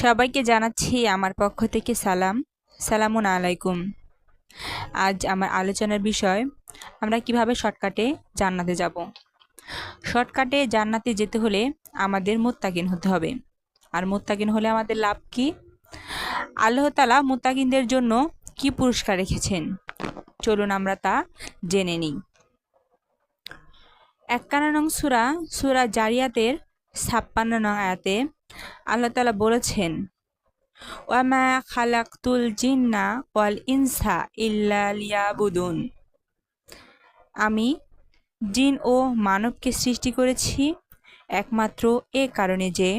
সবাইকে জানাচ্ছি আমার পক্ষ থেকে সালাম। সালামুন আলাইকুম। আজ আমার আলোচনার বিষয়, আমরা কীভাবে শর্টকাটে জান্নাতে যাব? শর্টকাটে জান্নাতে যেতে হলে আমাদের মোত্তাকিন হতে হবে। আর মোত্তাকিন হলে আমাদের লাভ কি? আল্লাহ তালা মোত্তাকিনদের জন্য কি পুরস্কার রেখেছেন? চলুন আমরা তা জেনে নিই। এককানা নং সুরা সুরা জারিয়াতের ছাপ্পান্ন নং আয়াতে আল্লাহ তালা বলেছেন, ওয়ামা খালাকতুল জিন্না ওয়াল ইনসা ইল্লা আমি জিন ও মানবকে সৃষ্টি করেছি একমাত্র এ কারণে যে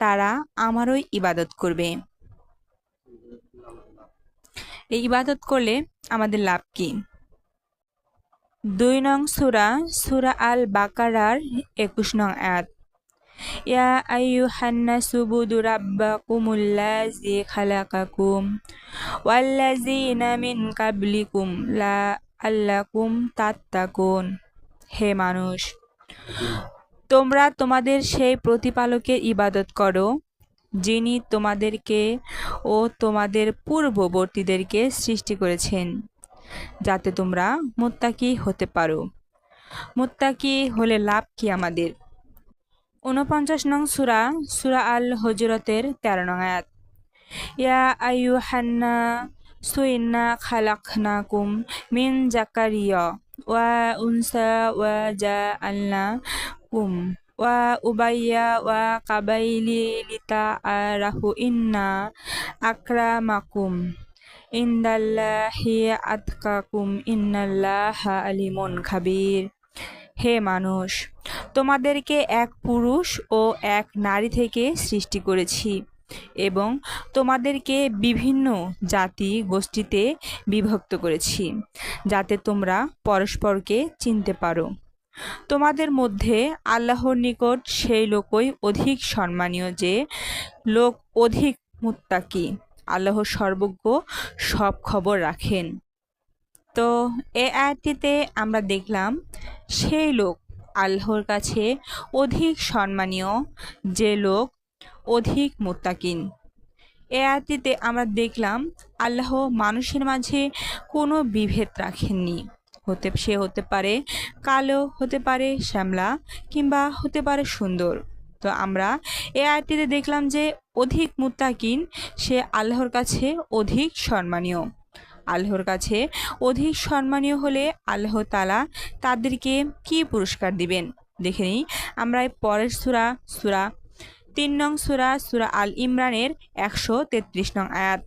তারা আমারই ইবাদত করবে। এই ইবাদত করলে আমাদের লাভ কি? দুই নং সুরা সুরা আল বাকারার একুশ নং আয়াত। ইয়া আইয়ুহান্নাসু বুদু রাব্বাকুমুল্লাযী খালাকাকুম ওয়াল্লাযীনা মিন কাবলিকুম লাআল্লাকুম তাত্তাকুন হে মানুষ, তোমরা তোমাদের সেই প্রতিপালকের ইবাদত করো, যিনি তোমাদেরকে ও তোমাদের পূর্ববর্তীদেরকে সৃষ্টি করেছেন, যাতে তোমরা মুত্তাকি হতে পারো। মুত্তাকি হলে লাভ কি আমাদের? ঊনপঞ্চাশ নং সুরা সুরা আল হজরতের তেরো নং আয়াত। ইয়া আয়ু হান্না সুইন্না খালাকনাকুম মিন জাকারিয়া ওয়া উনসা ওয়া জা আল্লা কুম ওয়া উবাইয়া ওয়া কাবাইলি লিতা আরাহু ইন্না আক্রামাকুম। ইন্দাল্লাহি আতকাকুম, ইন্নাল্লাহা আলিমুন খাবির। হে মানুষ, তোমাদেরকে এক পুরুষ ও এক নারী থেকে সৃষ্টি করেছি এবং তোমাদেরকে বিভিন্ন জাতি গোষ্ঠীতে বিভক্ত করেছি, যাতে তোমরা পরস্পরকে চিনতে পারো। তোমাদের মধ্যে আল্লাহর নিকট সেই লোকই অধিক সম্মানীয় যে লোক অধিক মুত্তাকি। আল্লাহ সর্বজ্ঞ সব খবর রাখেন। তো এ আয়াতটিতে আমরা দেখলাম, সেই লোক আল্লাহর কাছে অধিক সম্মানীয়, যে লোক অধিক মোত্তাকিন। এ আয়াতটিতে আমরা দেখলাম, আল্লাহ মানুষের মাঝে কোনো বিভেদ রাখেননি। হতে, সে হতে পারে কালো, হতে পারে শ্যামলা, কিংবা হতে পারে সুন্দর। তো আমরা এ আয়াতটিতে দেখলাম যে, অধিক মুত্তাকিন, সে আল্লাহর কাছে অধিক সম্মানীয়। আল্লাহর কাছে অধিক সম্মানীয় হলে আল্লাহ তালা তাদেরকে কি পুরস্কার দিবেন? দেখে নিই। আমরা পরের সুরা সুরা তিন নং সুরা সুরা আল ইমরানের একশো তেত্রিশ নং আয়াত।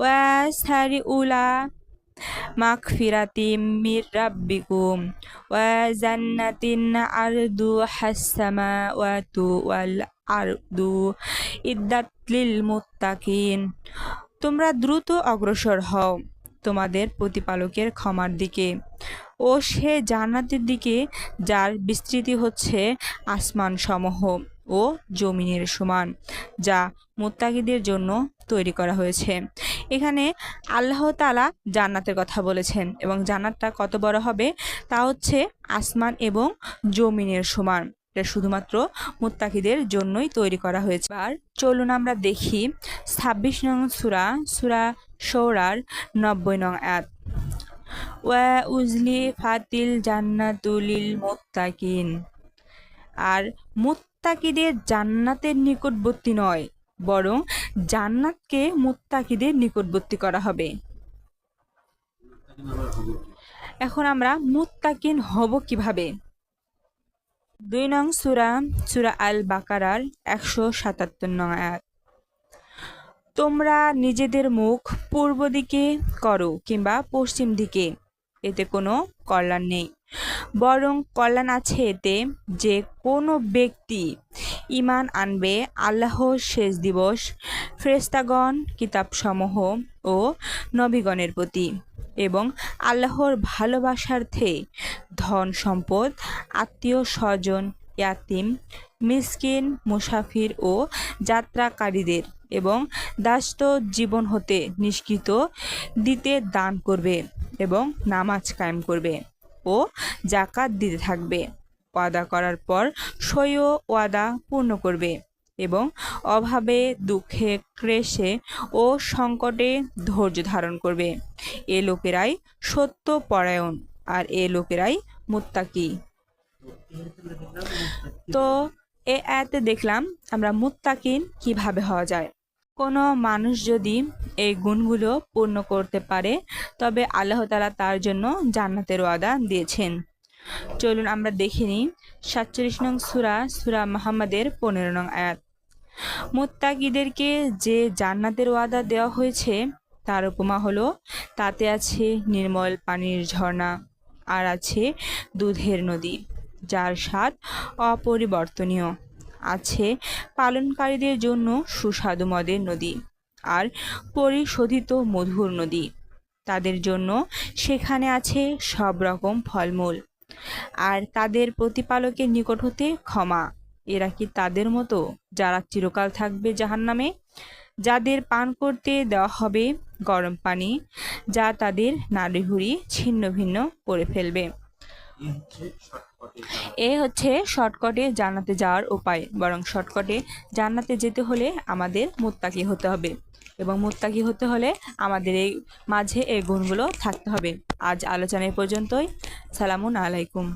ওয়াসারি উলা মাগফিরাতি মির রাব্বিকুম ওয়া জান্নাতিন আরদু হাসসামাওয়াতু ওয়াল আরদু ইদ্দাত লিল মুত্তাকিন। তোমরা দ্রুত অগ্রসর হও তোমাদের প্রতিপালকের ক্ষমার দিকে। ও সে জান্নাতের দিকে, যার বিস্তৃতি হচ্ছে আসমান সমূহ ও জমিনের সমান, যা মোত্তাকিদের জন্য তৈরি করা হয়েছে। এখানে আল্লাহ তালা জান্নাতের কথা বলেছেন এবং জান্নাতটা কত বড় হবে? তা হচ্ছে আসমান এবং জমিনের সমান। এটা শুধুমাত্র মুত্তাকিদের জন্যই তৈরি করা হয়েছে। আর চলুন আমরা দেখি ছাব্বিশ নং সুরা সুরা সৌরার নব্বই নং আয়াত। ওয়া উজলি ফাতিল জান্নাতুলিল মুত্তাকিন। আর মুত্তাকিদের জান্নাতের নিকটবর্তী নয়, বরং জান্নাতকে মুত্তাকিদের নিকটবর্তী করা হবে। এখন আমরা মুত্তাকিন হব কীভাবে? দুই নং সুরা সুরা আল বাকারার একশো সাতাত্তর নং আয়াত। তোমরা নিজেদের মুখ পূর্ব দিকে করো কিংবা পশ্চিম দিকে, এতে কোনো কল্যাণ নেই। বরং কল্যাণ আছে এতে যে কোনো ব্যক্তি ইমান আনবে আল্লাহর শেষ দিবস ফ্রেস্তাগণ কিতাবসমূহ ও নবীগণের প্রতি। এবং আল্লাহর ভালোবাসার্থে ধন সম্পদ, আত্মীয় স্বজন, ইয়াতিম, মিসকিন, মুসাফির ও যাত্রাকারীদের এবং দাস্ত জীবন হতে নিষ্কৃত দিতে দান করবে এবং নামাজ কায়েম করবে ও জাকাত দিতে থাকবে। ওয়াদা করার পর সই ওয়াদা পূর্ণ করবে। এবং অভাবে, দুঃখে ক্রেশে ও সংকটে ধৈর্য ধারণ করবে। এ লোকেরাই সত্য পরায়ণ আর এ লোকেরাই মুত্তাকি। তো এ আয়াতে দেখলাম আমরা মুত্তাকিন কীভাবে হওয়া যায়। কোনো মানুষ যদি এই গুণগুলো পূর্ণ করতে পারে, তবে আল্লাহ তালা তার জন্য জান্নাতের ওয়াদা দিয়েছেন। চলুন আমরা দেখে নিই সাতচল্লিশ নং সুরা সুরা মাহমদের পনেরো নং আয়াত। মুত্তাকিদেরকে যে জান্নাতের ওয়াদা দেওয়া হয়েছে, তার উপমা হলো, তাতে আছে নির্মল পানির ঝর্ণা, আর আছে দুধের নদী, যার স্বাদ অপরিবর্তনীয়। আছে পালনকারীদের জন্য সুস্বাদু মদের নদী, আর পরিশোধিত মধুর নদী। তাদের জন্য সেখানে আছে সব রকম ফলমূল, আর তাদের প্রতিপালকের নিকট হতে ক্ষমা। এরা কি তাদের মতো যারা চিরকাল থাকবে জাহান্নামে? যাদের পান করতে দেওয়া হবে গরম পানি, যা তাদের নাড়িভুড়ি ছিন্ন ভিন্ন করে ফেলবে। এ হচ্ছে শর্টকটে জান্নাতে যাওয়ার উপায়। বরং শর্টকটে জান্নাতে যেতে হলে আমাদের মুত্তাকি হতে হবে এবং মুত্তাকি হতে হলে আমাদের এই মাঝে এই গুণগুলো থাকতে হবে। আজ আলোচনায় পর্যন্তই। সালামুন আলাইকুম।